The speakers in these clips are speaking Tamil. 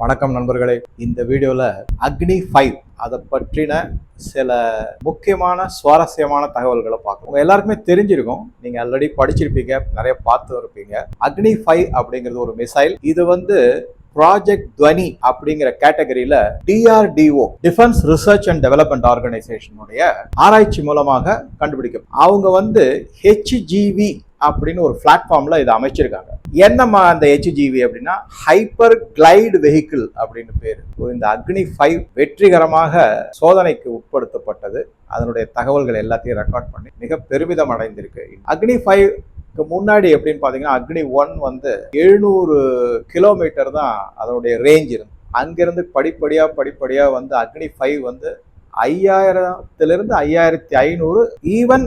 வணக்கம் நண்பர்களே. இந்த வீடியோவில் அக்னி ஃபைவ் அதை பற்றின சில முக்கியமான சுவாரஸ்யமான தகவல்களை பார்க்கணும் உங்க எல்லாருக்குமே தெரிஞ்சிருக்கும். நீங்க ஆல்ரெடி படிச்சிருப்பீங்க நிறைய பார்த்து இருப்பீங்க. அக்னி ஃபைவ் அப்படிங்கிறது ஒரு மிசைல் இது வந்து ப்ராஜெக்ட் துவனி அப்படிங்கிற கேட்டகரியில DRDO defence research and development ஆர்கனைசேஷனுடைய ஆராய்ச்சி மூலமாக கண்டுபிடிக்கும் அவங்க வந்து ஹெச்ஜிவி அப்படின்னு ஒரு பிளாட்ஃபார்ம்ல இதை அமைச்சிருக்காங்க. என்னம்மா அந்த ஹெச்ஜிவி அப்படின்னா ஹைப்பர் கிளைடு வெஹிக்கிள் அப்படின்னு பேர். இந்த அக்னி ஃபைவ் வெற்றிகரமாக சோதனைக்கு உட்படுத்தப்பட்டது. அதனுடைய தகவல்கள் எல்லாத்தையும் ரெக்கார்ட் பண்ணி மிக பெருமிதம் அடைந்திருக்கு. அக்னி ஃபைவ் முன்னாடி எப்படின்னு பார்த்தீங்கன்னா அக்னி ஒன் வந்து எழுநூறு கிலோமீட்டர் தான் அதனுடைய ரேஞ்ச் இருந்து அங்கிருந்து படிப்படியாக படிப்படியாக வந்து அக்னி ஃபைவ் வந்து ஐயாயிரத்திலிருந்து ஐயாயிரத்தி ஐநூறு ஈவன்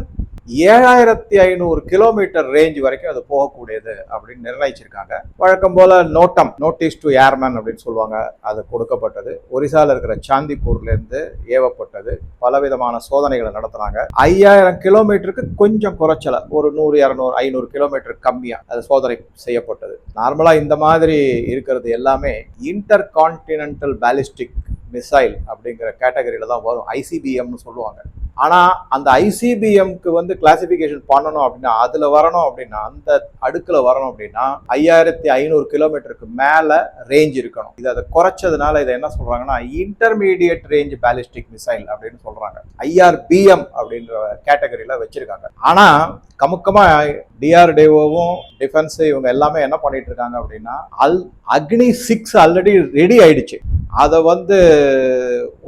ஏழாயிரத்தி ஐநூறு கிலோமீட்டர் ரேஞ்ச் வரைக்கும் அது போகக்கூடியது அப்படின்னு நிர்ணயிச்சிருக்காங்க. வழக்கம் போல நோட்டம் நோட்டீஸ் டு ஏர்மேன் அப்படின்னு சொல்லுவாங்க. அது கொடுக்கப்பட்டது. ஒரிசால இருக்கிற சாந்திப்பூர்லேருந்து ஏவப்பட்டது. பலவிதமான சோதனைகளை நடத்துனாங்க ஐயாயிரம் கிலோமீட்டருக்கு கொஞ்சம் குறைச்சல. ஒரு நூறு இரநூறு ஐநூறு கிலோமீட்டர் கம்மியாக அது சோதனை செய்யப்பட்டது. நார்மலாக இந்த மாதிரி இருக்கிறது எல்லாமே இன்டர் கான்டினென்டல் பேலிஸ்டிக் மிசைல் அப்படிங்கிற கேட்டகரியில் தான் வரும். ஐசிபிஎம்னு சொல்லுவாங்க. ஆனால் அந்த ஐசிபிஎம்க்கு வந்து கிளாசிஃபிகேஷன் பண்ணணும் அப்படின்னா அதில் வரணும் அப்படின்னா அந்த அடுக்கில் வரணும் அப்படின்னா ஐயாயிரத்தி ஐநூறு கிலோமீட்டருக்கு மேலே ரேஞ்ச் இருக்கணும். இது அதை குறைச்சதுனால இதை என்ன சொல்கிறாங்கன்னா இன்டர்மீடியட் ரேஞ்ச் பேலிஸ்டிக் மிசைல் அப்படின்னு சொல்கிறாங்க ஐஆர்பிஎம் அப்படின்ற கேட்டகரியில் வச்சுருக்காங்க. ஆனால் கமுக்கமாக டிஆர்டிஓவும் டிஃபென்ஸ் இவங்க எல்லாமே என்ன பண்ணிட்டு இருக்காங்க அப்படின்னா அல் அக்னி சிக்ஸ் ஆல்ரெடி ரெடி ஆயிடுச்சு. அதை வந்து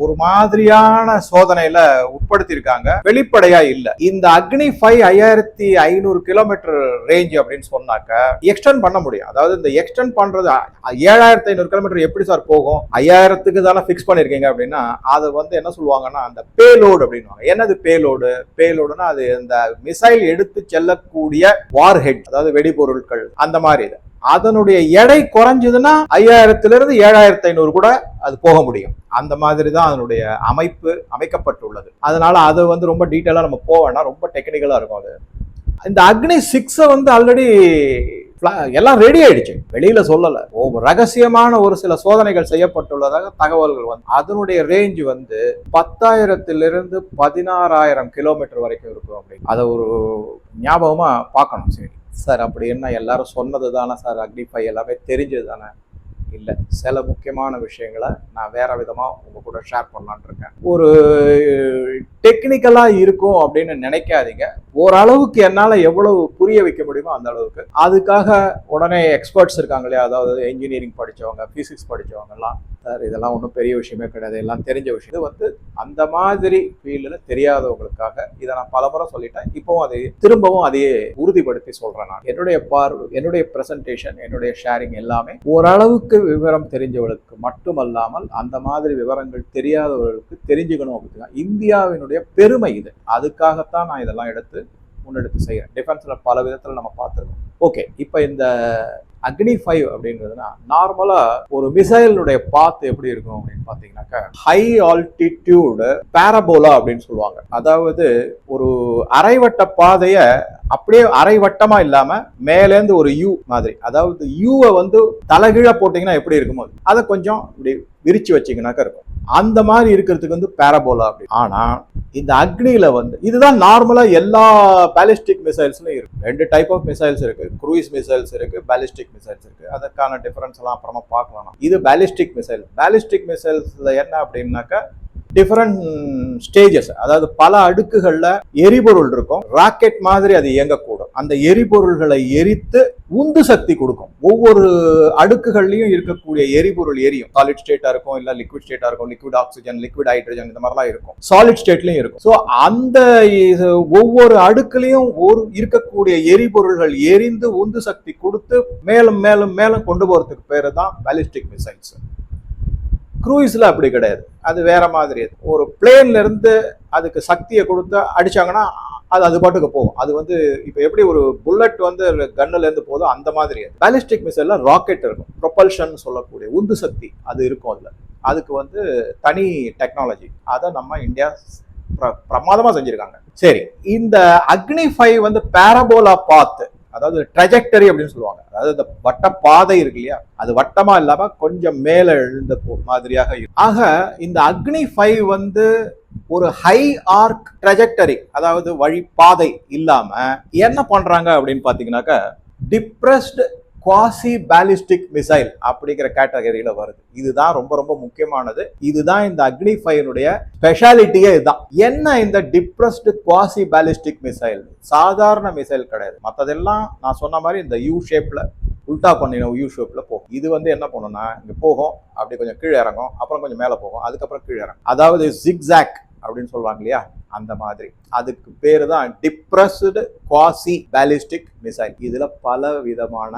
ஒரு மாதிரியான சோதனையில உட்படுத்தியிருக்காங்க. வெளிப்படையா இல்ல. இந்த அக்னி ஃபைவ் ஐயாயிரத்தி ஐநூறு கிலோமீட்டர் ரேஞ்ச் அப்படின்னு சொன்னாக்க எக்ஸ்டெண்ட் பண்ண முடியும். அதாவது இந்த எக்ஸ்டெண்ட் பண்றது ஏழாயிரத்தி ஐநூறு கிலோமீட்டர் எப்படி சார் போகும்? ஐயாயிரத்துக்கு தானே ஃபிக்ஸ் பண்ணிருக்கீங்க அப்படின்னா அது வந்து என்ன சொல்லுவாங்கன்னா அந்த பேலோடு அப்படின்வாங்க என்னது பேலோடு பேலோடுனா அது இந்த மிசைல் எடுத்து செல்லக்கூடிய வார் ஹெட் அதாவது வெடிபொருட்கள் அந்த மாதிரி இது. அதனுடைய எடை குறைஞ்சதுன்னா ஐயாயிரத்துல இருந்து ஏழாயிரத்தி ஐநூறு கூட அது போக முடியும். அந்த மாதிரி தான் அதனுடைய அமைப்பு அமைக்கப்பட்டுள்ளது. அதனால அது வந்து ரொம்ப டீட்டெயிலாக நம்ம போவேன்னா ரொம்ப டெக்னிக்கலாக இருக்கும் அது. இந்த அக்னி சிக்ஸை வந்து ஆல்ரெடி எல்லாம் ரெடி ஆயிடுச்சு. வெளியில சொல்லல. ரகசியமான ஒரு சில சோதனைகள் செய்யப்பட்டுள்ளதாக தகவல்கள் வந்து அதனுடைய ரேஞ்ச் வந்து பத்தாயிரத்திலிருந்து பதினாறாயிரம் கிலோமீட்டர் வரைக்கும் இருக்கும் அப்படின்னு அதை ஒரு ஞாபகமா பார்க்கணும். சரி. சார் அப்படி என்ன? எல்லாரும் சொன்னது தானே சார்? அக்னிஃபை எல்லாமே தெரிஞ்சது தானே இல்லை. சில முக்கியமான விஷயங்களை நான் வேற விதமாக உங்கள் கூட ஷேர் பண்ணலான் இருக்கேன். ஒரு டெக்னிக்கலாக இருக்கும் அப்படின்னு நினைக்காதீங்க. ஓரளவுக்கு என்னால் எவ்வளவு புரிய வைக்க முடியுமோ அந்த அளவுக்கு. அதுக்காக உடனே எக்ஸ்பர்ட்ஸ் இருக்காங்க இல்லையா? அதாவது இன்ஜினியரிங் படித்தவங்க ஃபிசிக்ஸ் படித்தவங்கலாம் சார் இதெல்லாம் ஒன்றும் பெரிய விஷயமே கிடையாது. எல்லாம் தெரிஞ்ச விஷயம். இது வந்து அந்த மாதிரி ஃபீல்டில் தெரியாதவங்களுக்காக இதை நான் பலமுறை சொல்லிட்டேன். இப்போவும் அதை திரும்பவும் அதையே உறுதிப்படுத்தி சொல்கிறேன் நான். என்னுடைய பார்வை என்னுடைய ப்ரெசன்டேஷன் என்னுடைய ஷேரிங் எல்லாமே ஓரளவுக்கு விவரம் தெரிஞ்சவர்களுக்கு மட்டுமல்லாமல் அந்த மாதிரி விவரங்கள் தெரியாதவர்களுக்கு தெரிஞ்சுக்கணும் அப்படின்னா இந்தியாவினுடைய பெருமை இது. அதுக்காகத்தான் நான் இதெல்லாம் எடுத்து முன்னெடுத்து செய்கிறேன் டிஃபென்ஸில் பல விதத்தில் நம்ம பார்த்துருக்கோம். ஓகே இப்போ இந்த அக்னி ஃபைவ் அப்படின்றதுனா நார்மலாக ஒரு மிசைலுடைய பாத் எப்படி இருக்கும் அப்படின்னு பார்த்தீங்கன்னாக்கா ஹை ஆல்டிடியூடு பேரபோலா அப்படின்னு சொல்லுவாங்க. அதாவது ஒரு அரைவட்ட பாதையை அப்படியே அரைவட்டமா இல்லாம மேலேந்து ஒரு யூ மாதிரி. அதாவது யூவை வந்து தலைகீழ போட்டீங்கன்னா எப்படி இருக்குமோ அதை கொஞ்சம் இப்படி விரிச்சு வச்சீங்கன்னாக்கா இருக்கும். அந்த மாதிரி இருக்கிறதுக்கு வந்து பேரபோலா அப்படி. ஆனா இந்த அக்னியில வந்து இதுதான் நார்மலா எல்லா பேலிஸ்டிக் மிசைல்ஸ்லையும் இருக்கு. ரெண்டு டைப் ஆஃப் மிசைல்ஸ் இருக்கு. குரூஸ் மிசைல்ஸ் இருக்கு பேலிஸ்டிக் மிசைல்ஸ் இருக்கு. அதற்கான டிஃபரன்ஸ் எல்லாம் அப்புறமா பார்க்கலாம் இது பேலிஸ்டிக் மிசைல் பேலிஸ்டிக் மிசைல்ஸ்ல என்ன அப்படின்னாக்கா டிஃப்ரெண்ட் ஸ்டேஜஸ் அதாவது பல அடுக்குகளில் எரிபொருள் இருக்கும். ராக்கெட் மாதிரி அது இயங்கக்கூடும் அந்த எரிபொருள்களை எரித்து உந்து சக்தி கொடுக்கும். ஒவ்வொரு அடுக்குகள்லையும் இருக்கக்கூடிய எரிபொருள் எரியும். சாலிட் ஸ்டேட்டா இருக்கும் இல்ல லிக்விட் ஸ்டேட்டா இருக்கும் லிக்விட் ஆக்சிஜன் லிக்விட் ஹைட்ரஜன் இந்த மாதிரிலாம் இருக்கும். சாலிட் ஸ்டேட்லயும் இருக்கும். ஸோ அந்த ஒவ்வொரு அடுக்குலையும் ஒரு இருக்கக்கூடிய எரிபொருள்கள் எரிந்து உந்து சக்தி கொடுத்து மேலும் மேலும் மேலும் கொண்டு போறதுக்கு பேரு தான் பேலிஸ்டிக் மிசைல்ஸ் க்ரூயிஸில் அப்படி கிடையாது. அது வேற மாதிரி. ஒரு பிளேன்ல இருந்து அதுக்கு சக்தியை கொடுத்து அடிச்சாங்கன்னா அது அது பாட்டுக்கு போகும். அது வந்து இப்போ எப்படி ஒரு புல்லட் வந்து கன்னுல இருந்து போதும் அந்த மாதிரி பேலிஸ்டிக் மிசைல்ல ராக்கெட் இருக்கும். ப்ரொபல்ஷன் சொல்லக்கூடிய உந்து சக்தி அது இருக்கும் அதில். அதுக்கு வந்து தனி டெக்னாலஜி அதை நம்ம இந்தியா பிரமாதமாக செஞ்சுருக்காங்க. சரி இந்த அக்னி ஃபைவ் வந்து பேரபோலா பார்த்து அதாவது ட்ரெஜெக்டரி அப்படின்னு சொல்லுவாங்க. அதாவது இந்த வட்ட பாதை இருக்கு இல்லையா? அது வட்டமா இல்லாம கொஞ்சம் மேல எழுந்த மாதிரியாக இருக்கும். ஆக இந்த அக்னி ஃபைவ் வந்து ஒரு ஹை ஆர்க் ட்ரெஜெக்டரி அதாவது வழிப்பாதை இல்லாம என்ன பண்றாங்க அப்படின்னு பாத்தீங்கன்னாக்க டிப்ரெஸ்டு குவாசி பேலிஸ்டிக் மிசைல் அப்படிங்கிற கேட்டகரியில வருது. இதுதான் ரொம்ப ரொம்ப முக்கியமானது. இதுதான் இந்த அக்னி ஃபைனுடைய ஸ்பெஷாலிட்டியே இதுதான். என்ன இந்த டிப்ரெஸ்டு குவாசி பேலிஸ்டிக் மிசைல் சாதாரண மிசைல் கிடையாது. மற்றதெல்லாம் நான் சொன்ன மாதிரி இந்த யூ ஷேப்ல உல்டா பண்ணின யூ ஷேப்ல போகும். இது வந்து என்ன பண்ணும்னா இங்கே போகும் அப்படி கொஞ்சம் கீழே இறங்கும் அப்புறம் கொஞ்சம் மேலே போகும் அதுக்கப்புறம் கீழே இறங்கும். அதாவது ஜிக்ஸாக் அப்படின்னு சொல்லுவாங்க இல்லையா? அந்த மாதிரி. அதுக்கு பேர் தான் டிப்ரஸ்டு குவாசி பேலிஸ்டிக் மிசைல் இதுல பல விதமான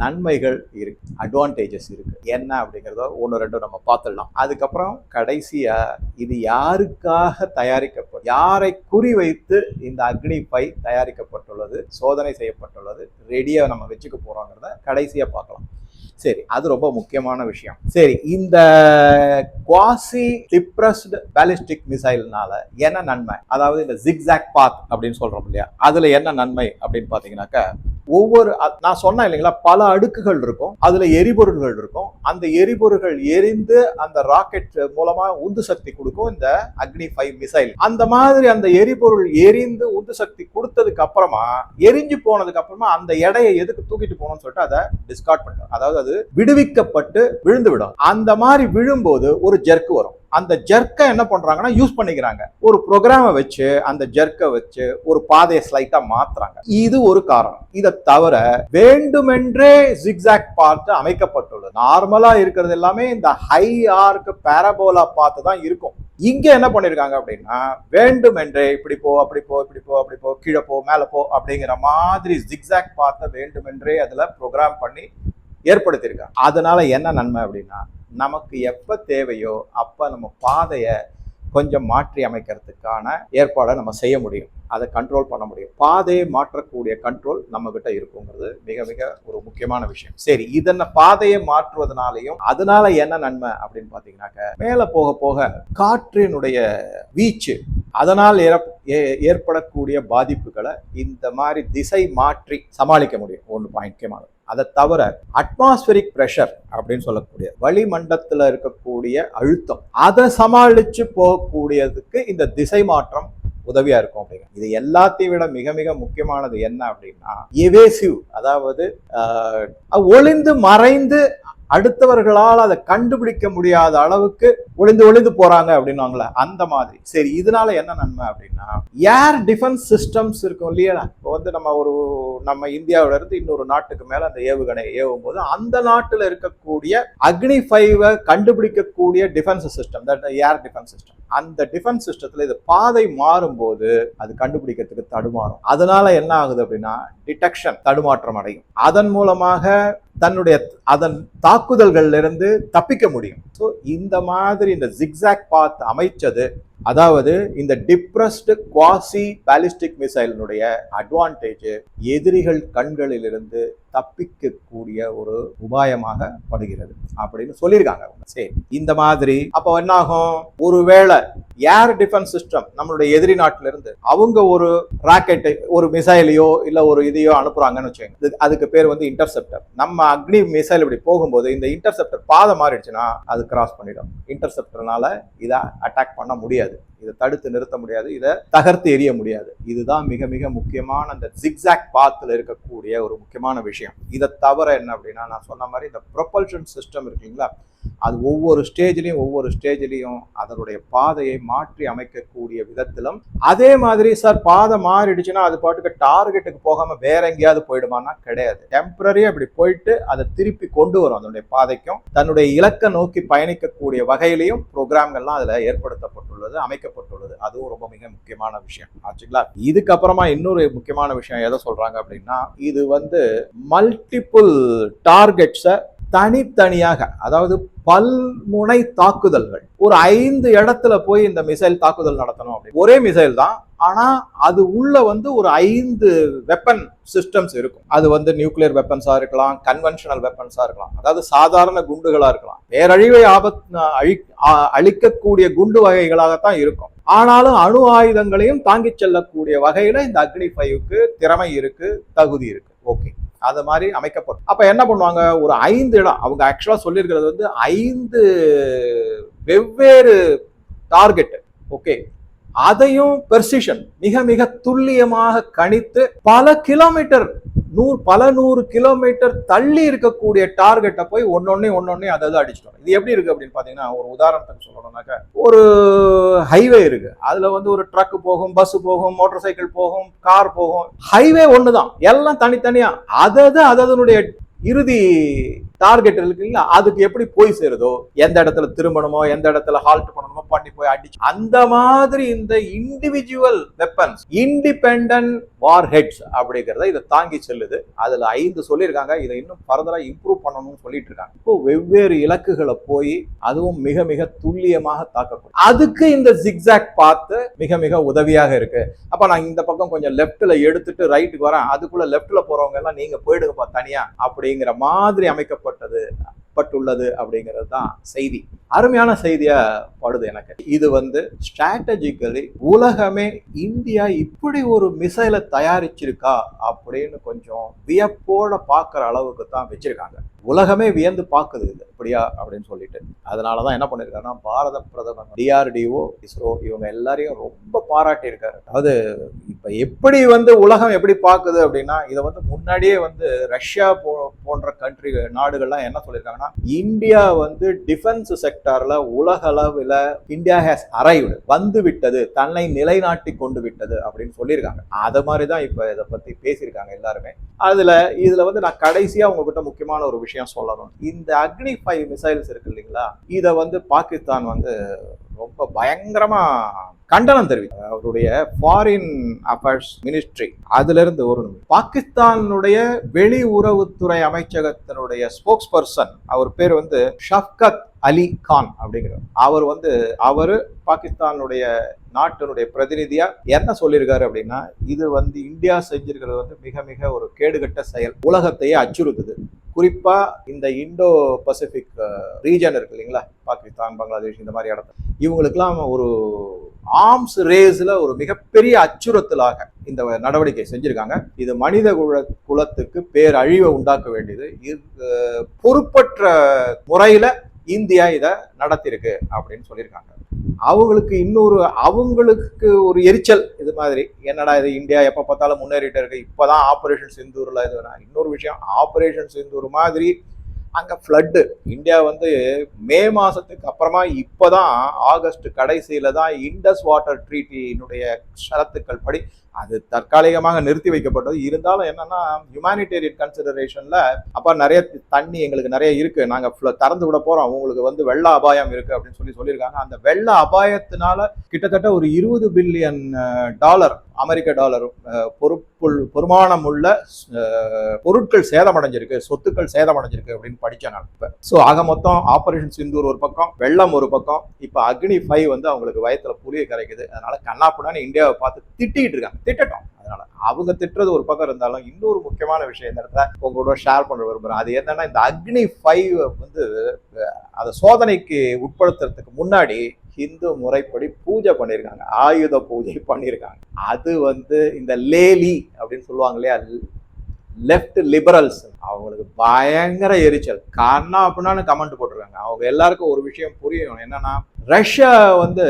நன்மைகள் இருக்கு அட்வான்டேஜஸ் இருக்கு. என்ன அப்படிங்கிறத ஒன்று ரெண்டும் நம்ம பார்த்துடலாம். அதுக்கப்புறம் கடைசியா இது யாருக்காக தயாரிக்கப்படும் யாரை குறிவைத்து இந்த அக்னி பை தயாரிக்கப்பட்டுள்ளது சோதனை செய்யப்பட்டுள்ளது ரெடியா நம்ம வச்சுக்க போறோங்கிறத கடைசியா பார்க்கலாம். சரி அது ரொம்ப முக்கியமான விஷயம். சரி இந்த குவாசி டிப்ரஸ்டு பேலிஸ்டிக் மிசைல்னால என்ன நன்மை? அதாவது இந்த ஜிக்ஸாக் பாத் அப்படின்னு சொல்றோம் இல்லையா? அதுல என்ன நன்மை அப்படின்னு பாத்தீங்கன்னாக்கா ஒவ்வொரு அ- நான் சொன்னேன் இல்லைங்களா பல அடுக்குகள் இருக்கும் அதுல எரிபொருள்கள் இருக்கும். அந்த எரிபொருள்கள் எரிந்து அந்த ராக்கெட் மூலமா உந்து சக்தி கொடுக்கும் இந்த அக்னி ஃபைவ் மிசைல் அந்த மாதிரி அந்த எரிபொருள் எரிந்து உந்து சக்தி கொடுத்ததுக்கு அப்புறமா எரிஞ்சு போனதுக்கு அப்புறமா அந்த எடையை எதுக்கு தூக்கிட்டு போகணும்னு சொல்லிட்டு அதை டிஸ்கார்ட் பண்ணிட்டோம். அதாவது அது விடுவிக்கப்பட்டு விழுந்து விடும் அந்த மாதிரி விழும்போது ஒரு ஜெர்க் வரும். அந்த ஜெர்க்கை என்ன பண்றாங்கன்னா யூஸ் பண்ணிக்கிறாங்க. ஒரு ப்ரோக்ராமை வச்சு அந்த ஜெர்க்கை வச்சு ஒரு பாதையை ஸ்லைட்டா மாத்துறாங்க. இது ஒரு காரணம். இதை தவிர வேண்டுமென்றே ஜிக்ஸாக் பார்த்து அமைக்கப்பட்டுள்ளது. நார்மலா இருக்கிறது எல்லாமே இந்த ஹை ஆர்க் பேரபோலா பார்த்து தான் இருக்கும். இங்க என்ன பண்ணிருக்காங்க அப்படின்னா வேண்டுமென்றே இப்படி போ அப்படி போ இப்படி போ அப்படி போ கீழே போ மேல போ அப்படிங்கிற மாதிரி ஜிக்ஸாக் பார்த்த வேண்டுமென்றே அதுல ப்ரோக்ராம் பண்ணி ஏற்படுத்தியிருக்காங்க அதனால என்ன நன்மை அப்படின்னா நமக்கு எப்போ தேவையோ அப்போ நம்ம பாதையை கொஞ்சம் மாற்றி அமைக்கிறதுக்கான ஏற்பாடை நம்ம செய்ய முடியும். அதை கண்ட்ரோல் பண்ண முடியும். பாதையை மாற்றக்கூடிய கண்ட்ரோல் நம்ம கிட்ட இருக்குங்கிறது மிக மிக ஒரு முக்கியமான விஷயம். சரி இதன பாதையை மாற்றுவதனாலையும் அதனால என்ன நன்மை அப்படின்னு பாத்தீங்கன்னாக்க மேல போக போக காற்றினுடைய வீச்சு அதனால் ஏ- ஏற்படக்கூடிய பாதிப்புகளை இந்த மாதிரி திசை மாற்றி சமாளிக்க முடியும். ஒன்று முக்கியமானது அதை தவிர அட்மாஸ்பரிக் ப்ரெஷர் அப்படின்னு சொல்லக்கூடிய வளிமண்டத்தில் இருக்கக்கூடிய அழுத்தம் அதை சமாளித்து போகக்கூடியதுக்கு இந்த திசை மாற்றம் உதவியா இருக்கும் அப்படிங்க இது எல்லாத்தையும் விட மிக மிக முக்கியமானது என்ன அப்படின்னா எவேசிவ் அதாவது ஒளிந்து மறைந்து அடுத்தவர்களால் அதை கண்டுபிடிக்க முடியாத அளவுக்கு ஒளிந்து ஒளிந்து போறாங்க அப்படின்னுவாங்களே அந்த மாதிரி. சரி இதனால என்ன நன்மை அப்படின்னா ஏர் டிஃபென்ஸ் சிஸ்டம்ஸ் இருக்கும் இல்லையா? இப்போ வந்து நம்ம ஒரு நம்ம இந்தியாவில இருந்து இன்னொரு நாட்டுக்கு மேல அந்த ஏவுகணையை ஏவும் போது அந்த நாட்டில் இருக்கக்கூடிய அக்னி ஃபைவை கண்டுபிடிக்கக்கூடிய defence system that air defence system. அந்த டிஃபென்ஸ் சிஸ்டத்துல இது பாதை மாறும்போது அது கண்டுபிடிக்கிறதுக்கு தடுமாறும். அதனால என்ன ஆகுது அப்படின்னா டிடெக்ஷன் தடுமாற்றம் அடையும். அதன் மூலமாக தன்னுடைய அதன் தாக்குதல்கள்லேருந்து தப்பிக்க முடியும். ஸோ இந்த மாதிரி இந்த ஜிக்ஸாக் பாத் அமைச்சது அதாவது இந்த டிப்ரஸ்டு குவாசி பேலிஸ்டிக் மிசைலினுடைய அட்வான்டேஜ் எதிரிகள் கண்களிலிருந்து தப்பிக்கக்கூடிய ஒரு உபாயமாக படுகிறது அப்படின்னு சொல்லியிருக்காங்க. சரி இந்த மாதிரி அப்போ என்னாகும்? ஒருவேளை ஏர் டிஃபென்ஸ் சிஸ்டம் நம்மளுடைய எதிரி நாட்டில இருந்து அவங்க ஒரு ராக்கெட்டை ஒரு மிசைலையோ இல்ல ஒரு இதையோ அனுப்புறாங்கன்னு வச்சுக்கோங்க. அதுக்கு பேர் வந்து இன்டர்செப்டர் நம்ம அக்னி மிசைல் இப்படி போகும்போது இந்த இன்டர்செப்டர் பாதை மாறிடுச்சுன்னா அது கிராஸ் பண்ணிடும். இன்டர்செப்டர்னால இதை அட்டாக் பண்ண முடியாது. இதை தடுத்து நிறுத்த முடியாது இதை தகர்த்து எறிய முடியாது. இதுதான் மிக மிக முக்கியமான அந்த ஜிக்ஸாக் பாத்தில் இருக்கக்கூடிய ஒரு முக்கியமான விஷயம். இதை தவிர என்ன அப்படின்னா நான் சொன்ன மாதிரி இந்த ப்ரொபல்ஷன் சிஸ்டம் இருக்குங்களா அது ஒவ்வொரு ஸ்டேஜ்லையும் ஒவ்வொரு ஸ்டேஜ்லையும் அதனுடைய பாதையை மாற்றி அமைக்கக்கூடிய விதத்திலும் அதே மாதிரி சார் பாதை மாறிடுச்சுன்னா அது பாட்டுக்கு டார்கெட்டுக்கு போகாமல் வேற எங்கேயாவது போயிடுமான்னா கிடையாது. டெம்பரரியா இப்படி போயிட்டு அதை திருப்பி கொண்டு வரும் அதனுடைய பாதைக்கும். தன்னுடைய இலக்கை நோக்கி பயணிக்கக்கூடிய வகையிலையும் ப்ரோக்ராம்கள்லாம் அதில் ஏற்படுத்தப்பட்டுள்ளது அமைக்கப்பட்டுள்ளது. அதுவும் ரொம்ப மிக முக்கியமான விஷயம். ஆச்சுங்களா? இதுக்கப்புறமா இன்னொரு முக்கியமான விஷயம் எதை சொல்கிறாங்க அப்படின்னா இது வந்து மல்டிபிள் டார்கெட்ஸை தனித்தனியாக அதாவது பல்முனை தாக்குதல்கள். ஒரு ஐந்து இடத்துல போய் இந்த மிசைல் தாக்குதல் நடத்தணும் அப்படி ஒரே மிசைல் தான் ஆனா அது உள்ள வந்து ஒரு ஐந்து வெப்பன் சிஸ்டம்ஸ் இருக்கும். அது வந்து நியூக்ளியர் வெப்பன்ஸா இருக்கலாம் கன்வென்ஷனல் வெப்பன்ஸா இருக்கலாம். அதாவது சாதாரண குண்டுகளா இருக்கலாம். பேரழிவை ஆபத் அழி அழிக்கக்கூடிய குண்டு வகைகளாகத்தான் இருக்கும். ஆனாலும் அணு ஆயுதங்களையும் தாங்கிச் செல்லக்கூடிய வகையில இந்த அக்னி ஃபைவுக்கு திறமை இருக்கு தகுதி இருக்கு. ஓகே. அது மாதிரி அமைக்கப்படும். அப்போ என்ன பண்ணுவாங்க? ஒரு ஐந்து இடம். அவங்க ஆக்சுவலாக சொல்லியிருக்கிறது வந்து ஐந்து வெவ்வேறு டார்கெட் ஓகே அதையும் பெர்சிஷன் மிக மிக துல்லியமாக கணித்து பல கிலோமீட்டர் நூறு பல நூறு கிலோமீட்டர் தள்ளி இருக்கக்கூடிய டார்கெட்டை போய் ஒன்னொன்னே ஒன்னொன்னே அதாவது அடிச்சிட்டோம். இது எப்படி இருக்கு அப்படின்னு பாத்தீங்கன்னா ஒரு உதாரணத்துக்கு சொல்லணும்னாக்க ஒரு ஹைவே இருக்கு. அதுல வந்து ஒரு ட்ரக் போகும் பஸ் போகும் மோட்டார் சைக்கிள் போகும் கார் போகும். ஹைவே ஒண்ணுதான். எல்லாம் தனித்தனியா. அதது அதனுடைய இறுதி டார்கெட் இருக்கு இல்லைங்களா அதுக்கு எப்படி போய் சேருதோ எந்த இடத்துல திரும்பணுமோ எந்த இடத்துல ஹால்ட் பண்ணணுமோ பண்ணி போய் அடிச்சு. அந்த மாதிரி இந்த individual weapons independent warheads அப்படிங்கிறத இதை தாங்கி செல்லுது. அதுல ஐந்து சொல்லியிருக்காங்க. இதை இன்னும் ஃபர்தரா இம்ப்ரூவ் பண்ணணும்னு சொல்லிட்டு இருக்காங்க இப்போ வெவ்வேறு இலக்குகளை போய் அதுவும் மிக மிக துல்லியமாக தாக்கக்கூடும் அதுக்கு இந்த ஜிக்ஸாக் பார்த்து மிக மிக உதவியாக இருக்கு. அப்ப நான் இந்த பக்கம் கொஞ்சம் லெப்ட்ல எடுத்துட்டு ரைட்டுக்கு வரேன். அதுக்குள்ள லெப்ட்ல போறவங்க எல்லாம் நீங்க போயிடுங்கப்பா தனியா அப்படிங்கிற மாதிரி பட்டது பட்டுள்ளது அப்படிங்கிறது தான் செய்தி. அருமையான செய்தியாக படுது எனக்கு. இது வந்து ஸ்ட்ராட்டஜிக்கலி உலகமே இந்தியா இப்படி ஒரு மிசைலை தயாரிச்சிருக்கா அப்படின்னு கொஞ்சம் வியப்போட பார்க்குற அளவுக்கு தான் வச்சுருக்காங்க. உலகமே வியந்து பார்க்குது இது இப்படியா அப்படின்னு சொல்லிட்டு. அதனால தான் என்ன பண்ணியிருக்காருன்னா பாரத பிரதமர் டிஆர்டிஓ இஸ்ரோ இவங்க எல்லாரையும் ரொம்ப பாராட்டியிருக்காரு. அதாவது இப்போ எப்படி வந்து உலகம் எப்படி பார்க்குது அப்படின்னா இதை வந்து முன்னாடியே வந்து ரஷ்யா போ போன்ற கண்ட்ரி நாடுகள்லாம் என்ன சொல்லியிருக்காங்கன்னா இந்தியா வந்து டிஃபென்ஸ் செக்டார்ல உலக அளவில் இந்தியா ஹேஸ் அரைவ்டு வந்து விட்டது தன்னை நிலைநாட்டி கொண்டு விட்டது அப்படின்னு சொல்லியிருக்காங்க. அது மாதிரி தான் இப்போ இதை பத்தி பேசியிருக்காங்க எல்லாருமே. அதுல இதுல வந்து நான் கடைசியா உங்ககிட்ட முக்கியமான ஒரு விஷயம் சொல்லணும். இந்த அக்னி ஃபைவ் மிசைல்ஸ் இருக்கு இல்லைங்களா? இதை வந்து பாகிஸ்தான் வந்து ரொம்ப பயங்கரமா கண்டனம் தெரிவித்தார் அவருடைய ஃபாரின் அஃபேர்ஸ் மினிஸ்ட்ரி அதிலிருந்து ஒரு பாகிஸ்தானுடைய வெளியுறவுத்துறை அமைச்சகத்தினுடைய ஸ்போக்ஸ் பர்சன் அவர் பேர் வந்து ஷஃப்கத் அலி கான் அப்படிங்கிறவர். அவர் வந்து அவர் பாகிஸ்தானுடைய நாட்டினுடைய பிரதிநிதியா என்ன சொல்லியிருக்காரு அப்படின்னா இது வந்து இந்தியா செஞ்சிருக்கிறது வந்து மிக மிக ஒரு கேடுகட்ட செயல். உலகத்தையே அச்சுறுத்துது. குறிப்பாக இந்த இண்டோ பசிபிக் ரீஜன் இருக்கு இல்லைங்களா? பாகிஸ்தான் பங்களாதேஷ் இந்த மாதிரி இடத்துல. இவங்களுக்கெல்லாம் ஒரு ஆர்ம்ஸ் ரேஸில் ஒரு மிகப்பெரிய அச்சுறுத்தலாக இந்த நடவடிக்கை செஞ்சுருக்காங்க. இது மனித குல குலத்துக்கு பேரழிவை உண்டாக்க வேண்டியது. இது பொறுப்பற்ற முறையில் இந்தியா இதை நடத்தியிருக்கு அப்படின்னு சொல்லியிருக்காங்க. அவங்களுக்கு இன்னொரு அவங்களுக்கு ஒரு எரிச்சல் இது மாதிரி. என்னடா இது இந்தியா எப்போ பார்த்தாலும் முன்னேறிட்டு இருக்கு. இப்போதான் ஆப்ரேஷன் செந்தூரில் இது இன்னொரு விஷயம் ஆப்ரேஷன் செந்தூர் மாதிரி அங்கே ஃப்ளட்டு இந்தியா வந்து மே மாதத்துக்கு அப்புறமா இப்போதான் ஆகஸ்ட் கடைசியில் தான் இண்டஸ் வாட்டர் ட்ரீட்டினுடைய ஷரத்துக்கள் படி அது தற்காலிகமாக நிறுத்தி வைக்கப்பட்டது. இருந்தாலும் என்னன்னா ஹியூமானிட்டேரியன் கன்சிடரேஷன்ல அப்ப நிறைய தண்ணி எங்களுக்கு நிறைய இருக்கு. நாங்க திறந்து விட போறோம். உங்களுக்கு வந்து வெள்ள அபாயம் இருக்கு அப்படின்னு சொல்லி சொல்லியிருக்காங்க. அந்த வெள்ள அபாயத்தினால கிட்டத்தட்ட ஒரு இருபது பில்லியன் டாலர் அமெரிக்க டாலர் பொறுப்புள் பொறுமானம் உள்ள பொருட்கள் சேதமடைஞ்சிருக்கு. சொத்துக்கள் சேதமடைஞ்சிருக்கு அப்படின்னு படித்தேன் நான் இப்போ ஸோ ஆக மொத்தம் ஆபரேஷன் சிந்தூர் ஒரு பக்கம் வெள்ளம் ஒரு பக்கம். இப்போ அக்னி ஃபைவ் வந்து அவங்களுக்கு வயத்தில் புளியை கரைக்குது. அதனால கண்ணாப்புடான்னு இந்தியாவை பார்த்து திட்டிட்டு இருக்காங்க. திட்டட்டும். அதனால அவங்க திட்டுறது ஒரு பக்கம் இருந்தாலும் இன்னொரு முக்கியமான விஷயம் இந்த இடத்துல உங்க கூட ஷேர் பண்ண விரும்புகிறேன் அது என்னன்னா இந்த அக்னி ஃபைவ் வந்து அதை சோதனைக்கு உட்படுத்துறதுக்கு முன்னாடி ஹிந்து முறைப்படி பூஜை பண்ணியிருக்காங்க ஆயுத பூஜை பண்ணியிருக்காங்க அது வந்து இந்த லேலி அப்படின்னு சொல்லுவாங்க இல்லையா? லெஃப்ட் லிபரல்ஸ் அவங்களுக்கு பயங்கர எரிச்சல். காரணம் அப்படின்னு கமெண்ட் போட்டிருக்காங்க. அவங்க எல்லாருக்கும் ஒரு விஷயம் புரியணும் என்னன்னா ரஷ்யா வந்து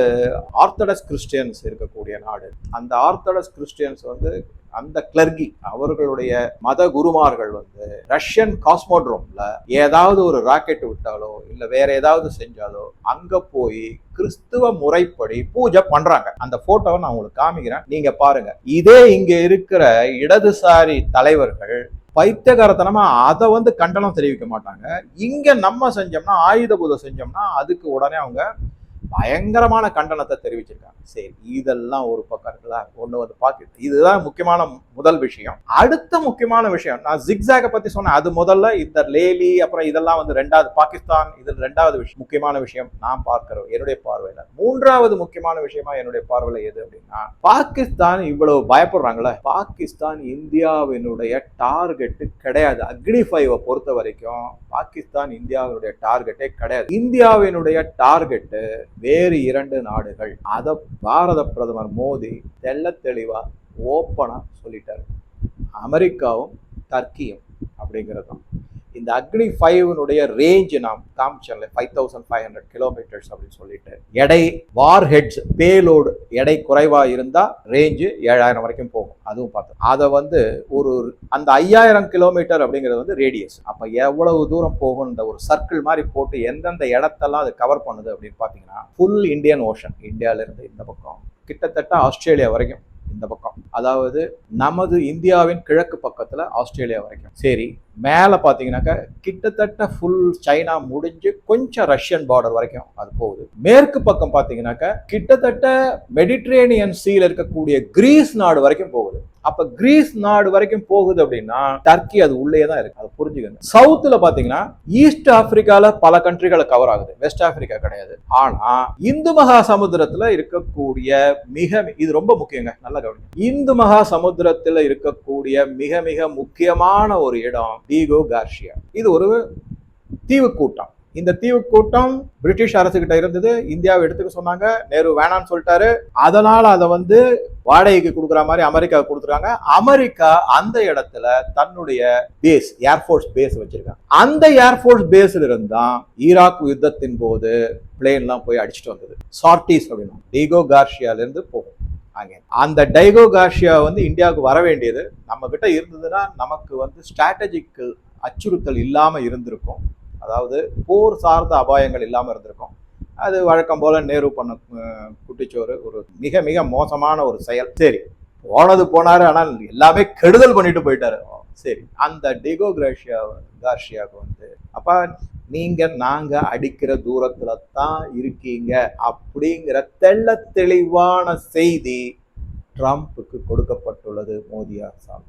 ஆர்த்தடாக்ஸ் கிறிஸ்டியன்ஸ் இருக்கக்கூடிய நாடு. அந்த ஆர்த்தடாக்ஸ் கிறிஸ்டியன்ஸ் வந்து அந்த கிளர்கி அவர்களுடைய மத குருமார்கள் வந்து ரஷ்யன் காஸ்மோட்ரோம்ல ஏதாவது ஒரு ராக்கெட் விட்டாலோ இல்ல வேற ஏதாவது செஞ்சாலோ அங்க போய் கிறிஸ்துவ முறைப்படி பூஜை பண்றாங்க. அந்த போட்டோவை நான் உங்களுக்கு காமிக்கிறேன். நீங்க பாருங்க. இதே இங்க இருக்கிற இடதுசாரி தலைவர்கள் பைத்தியகாரத்தனமா அதை வந்து கண்டனம் தெரிவிக்க மாட்டாங்க. இங்க நம்ம செஞ்சோம்னா ஆயுத பூஜை செஞ்சோம்னா அதுக்கு உடனே அவங்க பயங்கரமான கண்டனத்தை தெரிவிச்சிருக்காங்க. சரி இதெல்லாம் ஒரு பக்கம் இருக்குல்ல? ஒன்று வந்து பார்க்குது இதுதான் முக்கியமான முதல் விஷயம். அடுத்த முக்கியமான விஷயம் நான் ஜிக்ஸாக பற்றி சொன்னேன். அது முதல்ல இந்த லேலி அப்புறம் இதெல்லாம் வந்து ரெண்டாவது பாகிஸ்தான் இதில் ரெண்டாவது விஷயம் முக்கியமான விஷயம் நான் பார்க்கிற என்னுடைய பார்வையில். மூன்றாவது முக்கியமான விஷயமா என்னுடைய பார்வையில் எது அப்படின்னா பாகிஸ்தான் இவ்வளவு பயப்படுறாங்களே? பாகிஸ்தான் இந்தியாவினுடைய டார்கெட்டு கிடையாது. அக்னி ஃபைவை பொறுத்த வரைக்கும் பாகிஸ்தான் இந்தியாவினுடைய டார்கெட்டே கிடையாது. இந்தியாவினுடைய டார்கெட்டு வேறு இரண்டு நாடுகள். அதை பாரத பிரதமர் மோடி தெள்ள தெளிவாக ஓப்பனாக சொல்லிட்டார். அமெரிக்காவும் டர்க்கியும் அப்படிங்கிறது தான் இந்த அக்னி ஃபைவ்னுடைய ரேஞ்ச் நாம் காமிச்சோம்ல five thousand five hundred kilometres அப்படின்னு சொல்லிட்டு. எடை வார் ஹெட்ஸ் பேலோடு எடை குறைவாக இருந்தால் ரேஞ்சு ஏழாயிரம் வரைக்கும் போகும். அதுவும் பார்த்தோம். அதை வந்து ஒரு அந்த ஐயாயிரம் கிலோமீட்டர் அப்படிங்கிறது வந்து ரேடியஸ் அப்போ எவ்வளவு தூரம் போகும் இந்த ஒரு சர்க்கிள் மாதிரி போட்டு எந்தெந்த இடத்தெல்லாம் அது கவர் பண்ணுது அப்படின்னு பார்த்தீங்கன்னா ஃபுல் இந்தியன் ஓஷன் இந்தியாவிலேருந்து இந்த பக்கம். கிட்டத்தட்ட ஆஸ்திரேலியா வரைக்கும் இந்த பக்கம். அதாவது நமது இந்தியாவின் கிழக்கு பக்கத்தில் ஆஸ்திரேலியா வரைக்கும். சரி மேலே பார்த்தீங்கன்னாக்கா கிட்டத்தட்ட ஃபுல் சைனா முடிஞ்சு கொஞ்சம் ரஷ்யன் பார்டர் வரைக்கும் அது போகுது. மேற்கு பக்கம் பார்த்தீங்கன்னாக்கா கிட்டத்தட்ட மெடிட்ரேனியன் சீல இருக்கக்கூடிய கிரீஸ் நாடு வரைக்கும் போகுது. அப்ப கிரீஸ் நாடு வரைக்கும் போகுது அப்படின்னா டர்க்கி அது உள்ளே தான் இருக்கு. அதை புரிஞ்சுக்கணும் சவுத்துல பாத்தீங்கன்னா ஈஸ்ட் ஆப்பிரிக்கால பல கண்ட்ரிகளை கவர் ஆகுது. வெஸ்ட் ஆப்பிரிக்கா கிடையாது. ஆனா இந்து மகா சமுத்திரத்துல இருக்கக்கூடிய மிக இது ரொம்ப முக்கியங்க. நல்லா கவனிங்க. இந்து மகா சமுத்திரத்துல இருக்கக்கூடிய மிக மிக முக்கியமான ஒரு இடம் டீகோ கார்ஷியா இது ஒரு தீவு கூட்டம் இந்த தீவு கூட்டம் பிரிட்டிஷ் அரசு கிட்ட இருந்தது. இந்தியாவை எடுத்துக்க சொன்னாங்க. நேரு வேணான்னு சொல்லிட்டாரு. அதனால அதை வந்து வாடகைக்கு கொடுக்குற மாதிரி அமெரிக்கா கொடுத்துருக்காங்க. அமெரிக்கா அந்த இடத்துல தன்னுடைய பேஸ் ஏர்ஃபோர்ஸ் பேஸ் வச்சிருக்காங்க. அந்த ஏர்ஃபோர்ஸ் பேஸ்ல இருந்தான் ஈராக் யுத்தத்தின் போது பிளேன்லாம் போய் அடிச்சுட்டு வந்தது. சார்டிஸ் அப்படின்னா டீகோ கார்ஷியால இருந்து போகும். அங்கே அந்த டைகோகார்ஷியா வந்து இந்தியாவுக்கு வர வேண்டியது நம்ம கிட்ட இருந்ததுன்னா நமக்கு வந்து ஸ்ட்ராட்டஜிக் அச்சுறுத்தல் இல்லாமல் இருந்திருக்கும். அதாவது போர் சார்ந்த அபாயங்கள் இல்லாமல் இருந்திருக்கும். அது வழக்கம் போல் நேரு பண்ண குட்டிச்சோறு ஒரு மிக மிக மோசமான ஒரு செயல். சரி போனது போனார் ஆனால் எல்லாமே கெடுதல் பண்ணிட்டு போயிட்டாரு. சரி அந்த டிகோ கிராஷியா கார்ஷியாவுக்கு வந்து அப்போ நீங்க நாங்க அடிக்கிற தூரத்துல தான் இருக்கீங்க அப்படிங்கிற தெள்ள தெளிவான செய்தி ட்ரம்ப்புக்கு கொடுக்கப்பட்டுள்ளது மோடி அரசால்.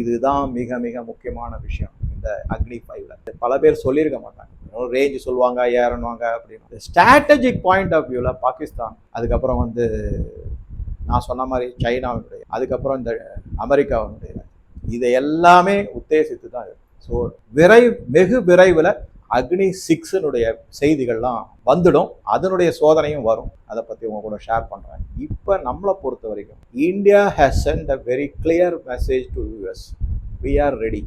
இதுதான் மிக மிக முக்கியமான விஷயம் இந்த அக்னி ஃபைவ்ல பல பேர் சொல்லியிருக்க மாட்டாங்க. ரேஞ்ச் சொல்லுவாங்க ஏறணுவாங்க அப்படின்னு. ஸ்ட்ராட்டஜிக் பாயிண்ட் ஆஃப் வியூவில் பாகிஸ்தான் அதுக்கப்புறம் வந்து நான் சொன்ன மாதிரி சைனாவினுடைய அதுக்கப்புறம் இந்த அமெரிக்காவினுடைய இதை எல்லாமே உத்தேசித்து தான் ஸோ விரை வெகு விரைவில் அக்னி சிக்ஸனுடைய செய்திகள்லாம் வந்துடும். அதனுடைய சோதனையும் வரும். அதை பற்றி உங்க கூட ஷேர் பண்ணுறேன் இப்போ நம்மளை பொறுத்த வரைக்கும் India has sent a very clear message to US we are ready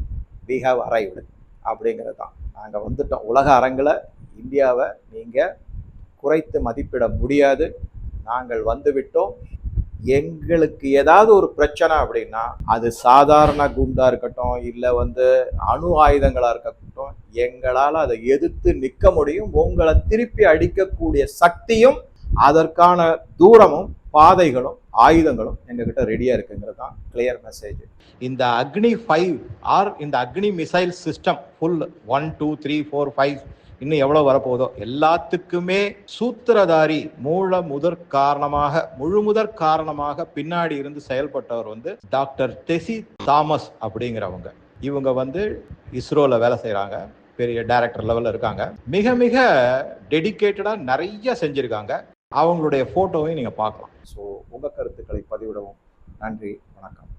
we have arrived அப்படிங்கிறது தான். நாங்கள் வந்துட்டோம். உலக அரங்கில் இந்தியாவை நீங்கள் குறைத்து மதிப்பிட முடியாது. நாங்கள் வந்துவிட்டோம் எங்களுக்கு ஏதாவது ஒரு பிரச்சனை அப்படின்னா அது சாதாரண குண்டாக இருக்கட்டும் இல்லை வந்து அணு ஆயுதங்களாக இருக்கட்டும் எங்களால் அதை எதிர்த்து நிற்க முடியும். உங்களை திருப்பி அடிக்கக்கூடிய சக்தியும் அதற்கான தூரமும் பாதைகளும் ஆயுதங்களும் எங்ககிட்ட ரெடியா இருக்குங்கிறது தான் கிளியர் மெசேஜ் இந்த அக்னி ஃபைவ் ஆர் இந்த Agni missile system full one two three four five இன்னும் எவ்வளவு வரப்போதோ எல்லாத்துக்குமே சூத்திரதாரி மூல முதற் காரணமாக முழு முதற் காரணமாக பின்னாடி இருந்து செயல்பட்டவர் வந்து டாக்டர் டெசி தாமஸ் அப்படிங்கிறவங்க. இவங்க வந்து இஸ்ரோல வேலை செய்கிறாங்க பெரிய டைரக்டர் லெவலில் இருக்காங்க. மிக மிக டெடிக்கேட்டடாக நிறைய செஞ்சுருக்காங்க. அவங்களுடைய ஃபோட்டோவையும் நீங்கள் பார்க்கலாம். ஸோ உங்கள் கருத்துக்களை பதிவிடவும். நன்றி வணக்கம்.